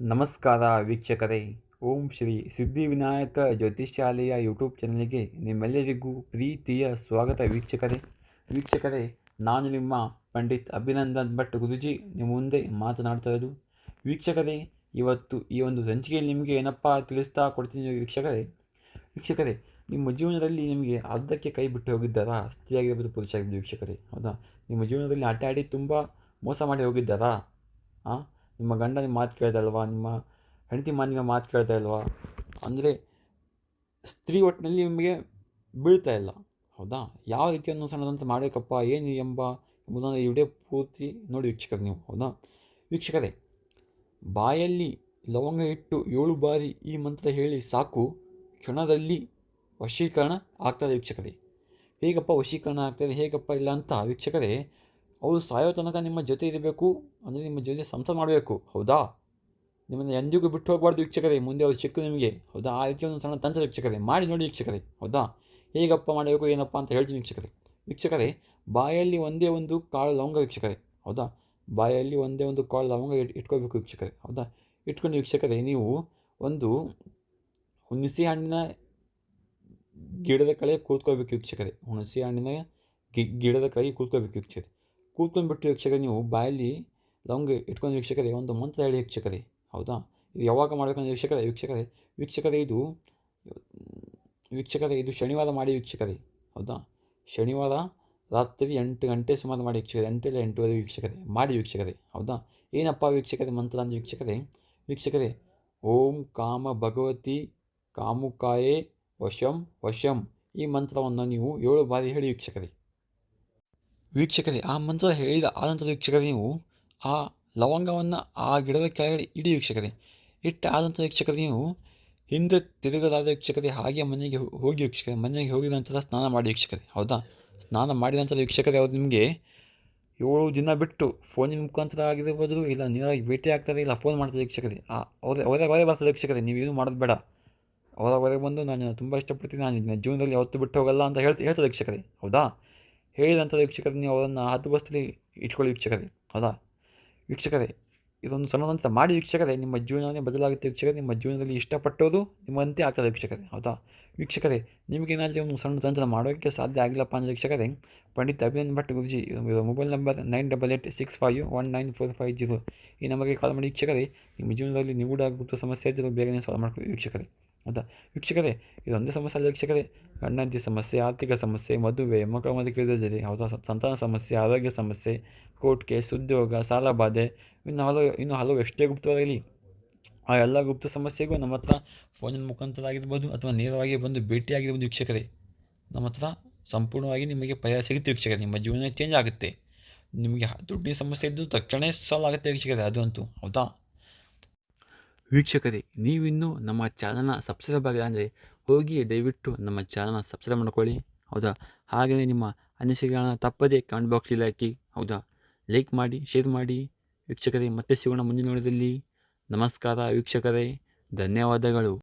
ನಮಸ್ಕಾರ ವೀಕ್ಷಕರೇ. ಓಂ ಶ್ರೀ ಸಿದ್ಧಿವಿನಾಯಕ ಜ್ಯೋತಿಷ್ಯಾಲಯ ಯೂಟ್ಯೂಬ್ ಚಾನಲ್ಗೆ ನಿಮ್ಮೆಲ್ಲರಿಗೂ ಪ್ರೀತಿಯ ಸ್ವಾಗತ ವೀಕ್ಷಕರೇ. ವೀಕ್ಷಕರೇ, ನಾನು ನಿಮ್ಮ ಪಂಡಿತ್ ಅಭಿನಂದನ್ ಭಟ್ ಗುರುಜಿ ನಿಮ್ಮ ಮುಂದೆ ಮಾತನಾಡ್ತಾ ಇರೋದು. ವೀಕ್ಷಕರೇ, ಇವತ್ತು ಈ ಒಂದು ಸಂಚಿಕೆಯಲ್ಲಿ ನಿಮಗೆ ಏನಪ್ಪ ತಿಳಿಸ್ತಾ ಕೊಡ್ತೀನಿ ವೀಕ್ಷಕರೇ. ವೀಕ್ಷಕರೇ, ನಿಮ್ಮ ಜೀವನದಲ್ಲಿ ನಿಮಗೆ ಅರ್ಧಕ್ಕೆ ಕೈ ಬಿಟ್ಟು ಹೋಗಿದ್ದಾರಾ? ಸ್ತ್ರೀಯಾಗಿರ್ಬೋದು ಪುರುಷ ಆಗಿರ್ಬೋದು ವೀಕ್ಷಕರೇ. ಹೌದಾ? ನಿಮ್ಮ ಜೀವನದಲ್ಲಿ ಆಟ ಆಡಿ ತುಂಬ ಮೋಸ ಮಾಡಿ ಹೋಗಿದ್ದಾರಾ? ಹಾಂ ನಿಮ್ಮ ಗಂಡ ಮಾತು ಕೇಳ್ತಾ ಇಲ್ವಾ? ನಿಮ್ಮ ಹೆಂಡತಿ ಮಾನಿಗೆ ಮಾತು ಕೇಳ್ತಾ ಇಲ್ವಾ? ಅಂದರೆ ಸ್ತ್ರೀ ಒಟ್ಟಿನಲ್ಲಿ ನಿಮಗೆ ಬೀಳ್ತಾ ಇಲ್ಲ. ಹೌದಾ? ಯಾವ ರೀತಿ ಸಣ್ಣದಂತ ಮಾಡಬೇಕಪ್ಪ? ಏನು ಎಂಬ ಎಂಬುದನ್ನು ಈ ಪೂರ್ತಿ ನೋಡಿ ವೀಕ್ಷಕರು ನೀವು. ಹೌದಾ? ವೀಕ್ಷಕರೇ, ಬಾಯಲ್ಲಿ ಲವಂಗ ಇಟ್ಟು ಏಳು ಬಾರಿ ಈ ಮಂತ್ರ ಹೇಳಿ ಸಾಕು. ಕ್ಷಣದಲ್ಲಿ ವಶೀಕರಣ ಆಗ್ತದೆ ವೀಕ್ಷಕರೇ. ಹೇಗಪ್ಪ ವಶೀಕರಣ ಆಗ್ತದೆ ಹೇಗಪ್ಪ ಇಲ್ಲ ಅಂತ ವೀಕ್ಷಕರೇ ಅವರು ಸಾಯೋ ತನಕ ನಿಮ್ಮ ಜೊತೆ ಇರಬೇಕು ಅಂದರೆ ನಿಮ್ಮ ಜೊತೆ ಸಂಸ ಮಾಡಬೇಕು. ಹೌದಾ? ನಿಮ್ಮನ್ನು ಎಂದಿಗೂ ಬಿಟ್ಟು ಹೋಗಬಾರ್ದು ವೀಕ್ಷಕರೇ, ಮುಂದೆ ಅವ್ರು ಚಿಕ್ಕ ನಿಮಗೆ. ಹೌದಾ? ಆ ರೀತಿ ಒಂದು ಸಣ್ಣ ತಂತ್ರ ವೀಕ್ಷಕರೇ, ಮಾಡಿ ನೋಡಿ ವೀಕ್ಷಕರೇ. ಹೌದಾ? ಹೇಗಪ್ಪ ಮಾಡಬೇಕು, ಏನಪ್ಪ ಅಂತ ಹೇಳ್ತೀನಿ ವೀಕ್ಷಕರೇ. ವೀಕ್ಷಕರೇ, ಬಾಯಲ್ಲಿ ಒಂದೇ ಒಂದು ಕಾಳು ಲವಂಗ ವೀಕ್ಷಕರೇ. ಹೌದಾ? ಬಾಯಲ್ಲಿ ಒಂದೇ ಒಂದು ಕಾಳು ಲವಂಗ ಇಟ್, ಇಟ್ಕೋಬೇಕು ವೀಕ್ಷಕರೇ. ಹೌದಾ? ಇಟ್ಕೊಂಡು ವೀಕ್ಷಕರೇ, ನೀವು ಒಂದು ಹುಣಸೆ ಹಣ್ಣಿನ ಗಿಡದ ಕಡೆ ಕೂತ್ಕೋಬೇಕು ವೀಕ್ಷಕರೇ. ಹುಣಸೆ ಹಣ್ಣಿನ ಗಿಡದ ಕಡೆಗೆ ಕೂತ್ಕೋಬೇಕು ವೀಕ್ಷಕರೇ. ಕೂತ್ಕೊಂಡ್ಬಿಟ್ಟು ವೀಕ್ಷಕರೇ ನೀವು ಬಾಯಲ್ಲಿ ಲವಂಗ ಇಟ್ಕೊಂಡು ವೀಕ್ಷಕರೇ, ಒಂದು ಮಂತ್ರ ಹೇಳಿ ವೀಕ್ಷಕರೇ ಹೌದಾ? ಇದು ಯಾವಾಗ ಮಾಡಬೇಕಂದ್ರೆ ವೀಕ್ಷಕರೇ ವೀಕ್ಷಕರೇ ವೀಕ್ಷಕರೇ ಇದು ವೀಕ್ಷಕರೇ, ಇದು ಶನಿವಾರ ಮಾಡಿ ವೀಕ್ಷಕರೇ, ಹೌದಾ? ಶನಿವಾರ ರಾತ್ರಿ ಎಂಟು ಗಂಟೆ ಸುಮಾರು ಮಾಡಿ ವೀಕ್ಷಕರೇ ಎಂಟಲ್ಲ ಎಂಟುವರೆ ವೀಕ್ಷಕರೇ, ಮಾಡಿ ವೀಕ್ಷಕರೇ, ಹೌದಾ? ಏನಪ್ಪ ವೀಕ್ಷಕರೇ ಮಂತ್ರ ಅಂದರೆ ವೀಕ್ಷಕರೇ? ವೀಕ್ಷಕರೇ, ಓಂ ಕಾಮ ಭಗವತಿ ಕಾಮುಕಾಯೇ ವಶಂ ವಶಂ ಈ ಮಂತ್ರವನ್ನು ನೀವು ಏಳು ಬಾರಿ ಹೇಳಿ ವೀಕ್ಷಕರೇ. ವೀಕ್ಷಕರೇ, ಆ ಮಂತ್ರ ಹೇಳಿದ ಆನಂತರ ವೀಕ್ಷಕರೇ, ನೀವು ಆ ಲವಂಗವನ್ನು ಆ ಗಿಡದ ಕೆಳಗಡೆ ಇಡಿ ವೀಕ್ಷಕರೇ. ಇಟ್ಟ ಆದಂಥ ವೀಕ್ಷಕರೇ, ನೀವು ಹಿಂದೆ ತಿರುಗಲಾದ ವೀಕ್ಷಕರೇ, ಹಾಗೆ ಮನೆಗೆ ಹೋಗಿ ವೀಕ್ಷಕರೇ, ಮನೆಗೆ ಹೋಗಿದ ನಂತರ ಸ್ನಾನ ಮಾಡಿ ವೀಕ್ಷಕರೇ, ಹೌದಾ? ಸ್ನಾನ ಮಾಡಿದ ನಂತರ ವೀಕ್ಷಕರೇ, ಅವರು ನಿಮಗೆ ಏಳು ದಿನ ಬಿಟ್ಟು ಫೋನಿನ ಮುಖಾಂತರ ಆಗಿರ್ಬೋದು ಇಲ್ಲ ನೀರಾಗಿ ಭೇಟಿ ಆಗ್ತಾರೆ, ಇಲ್ಲ ಫೋನ್ ಮಾಡ್ತಾರೆ ವೀಕ್ಷಕರೇ. ಆ, ಅವರೇ ಅವರೇ ಅವರೇ ಬರ್ತಾರೆ ವೀಕ್ಷಕರೇ ನೀವೇನು ಮಾಡೋದು ಬೇಡ. ಅವರ ಹೊರಗೆ ಬಂದು ನಾನು ತುಂಬ ಇಷ್ಟಪಡ್ತೀನಿ, ನಾನು ಜೀವನದಲ್ಲಿ ಯಾವತ್ತು ಬಿಟ್ಟು ಹೋಗಲ್ಲ ಅಂತ ಹೇಳ್ತಾ, ಹೇಳ್ತಾರೆ ವೀಕ್ಷಕರೇ, ಹೌದಾ? ಹೇಳಿದ ನಂತರ ವೀಕ್ಷಕರೇ ನೀವು ಅದನ್ನು ಹತ್ತು ಬಸ್ಸಲ್ಲಿ ಇಟ್ಕೊಳ್ಳಿ ವೀಕ್ಷಕರೇ, ಹೌದಾ? ವೀಕ್ಷಕರೇ, ಇದೊಂದು ಸಣ್ಣದಂತ ಮಾಡಿ ವೀಕ್ಷಕರೇ, ನಿಮ್ಮ ಜೀವನವೇ ಬದಲಾಗುತ್ತೆ ವೀಕ್ಷಕರೇ, ನಿಮ್ಮ ಜೀವನದಲ್ಲಿ ಇಷ್ಟಪಟ್ಟೋದು ನಿಮ್ಮಂತೆ ಆಗ್ತದೆ ವೀಕ್ಷಕರೇ, ಹೌದಾ? ವೀಕ್ಷಕರೇ ನಿಮಗೇನಾದರೂ ಒಂದು ಸಣ್ಣ ತಂತ್ರ ಮಾಡೋಕ್ಕೆ ಸಾಧ್ಯ ಆಗಿಲ್ಲಪ್ಪ ಅಂದರೆ ವೀಕ್ಷಕರೇ, Pandit Abhinand Bhat Guruji mobile number nine double eight six five one nine four five zero, ಈ ನಂಬರ್ಗೆ ಕಾಲ್ ಮಾಡಿ ವೀಕ್ಷಕರೇ, ನಿಮ್ಮ ಜೀವನದಲ್ಲಿ ನಿಗೂಢ ಗುಪ್ತ ಸಮಸ್ಯೆ ಇದ್ದರೂ ಬೇಗನೆ ಸಾಲ್ವ್ ಮಾಡ್ಕೊಳ್ಳಿ ವೀಕ್ಷಕರೇ. ಹೌದಾ ವೀಕ್ಷಕರೇ ಇದೊಂದೇ ಸಮಸ್ಯೆ ಅಲ್ಲ ವೀಕ್ಷಕರೇ. ಗಂಡಂತಿ ಸಮಸ್ಯೆ, ಆರ್ಥಿಕ ಸಮಸ್ಯೆ, ಮದುವೆ, ಮಕ್ಕಳ ಮದುವೆ ಕೇಳಿದರೆ ಹೌದಾ ಸಂತಾನ ಸಮಸ್ಯೆ, ಆರೋಗ್ಯ ಸಮಸ್ಯೆ, ಕೋರ್ಟ್ ಕೇಸ್, ಉದ್ಯೋಗ, ಸಾಲ ಬಾಧೆ, ಇನ್ನು ಹಲವು ಇನ್ನು ಹಲವು ಎಷ್ಟೇ ಗುಪ್ತವಾಗಿರಲಿ ಆ ಎಲ್ಲ ಗುಪ್ತ ಸಮಸ್ಯೆಗೂ ನಮ್ಮ ಹತ್ರ ಫೋನಿನ ಮುಖಾಂತರ ಆಗಿರ್ಬೋದು ಅಥವಾ ನೇರವಾಗಿ ಬಂದು ಭೇಟಿಯಾಗಿರ್ಬೋದು ವೀಕ್ಷಕರೇ. ನಮ್ಮ ಹತ್ರ ಸಂಪೂರ್ಣವಾಗಿ ನಿಮಗೆ ಪರಿಹಾರ ಸಿಗುತ್ತೆ ವೀಕ್ಷಕರೇ. ನಿಮ್ಮ ಜೀವನ ಚೇಂಜ್ ಆಗುತ್ತೆ. ನಿಮಗೆ ದುಡ್ಡಿನ ಸಮಸ್ಯೆ ಇದ್ದು ತಕ್ಷಣ ಸಾಲ್ವ್ ಆಗುತ್ತೆ ವೀಕ್ಷಕರೇ ಅಂತೂ, ಹೌದಾ? ವೀಕ್ಷಕರೇ, ನೀವಿನ್ನೂ ನಮ್ಮ ಚಾನಲ್ನ ಸಬ್ಸ್ಕ್ರೈಬ್ ಆಗಿಲ್ಲ ಅಂದರೆ ಹೋಗಿ ದಯವಿಟ್ಟು ನಮ್ಮ ಚಾನಲ್ನ ಸಬ್ಸ್ಕ್ರೈಬ್ ಮಾಡ್ಕೊಳ್ಳಿ. ಹೌದಾ? ಹಾಗೆಯೇ ನಿಮ್ಮ ಅನಿಸಿಕೆಗಳನ್ನ ತಪ್ಪದೇ ಕಮೆಂಟ್ ಬಾಕ್ಸಲ್ಲಿ ಹಾಕಿ. ಹೌದಾ? ಲೈಕ್ ಮಾಡಿ ಶೇರ್ ಮಾಡಿ. ವೀಕ್ಷಕರೇ, ಮತ್ತೆ ಸಿಗೋಣ ಮುಂದಿನ ನೋಡೋದಲ್ಲಿ ನಮಸ್ಕಾರ ವೀಕ್ಷಕರೇ. ಧನ್ಯವಾದಗಳು.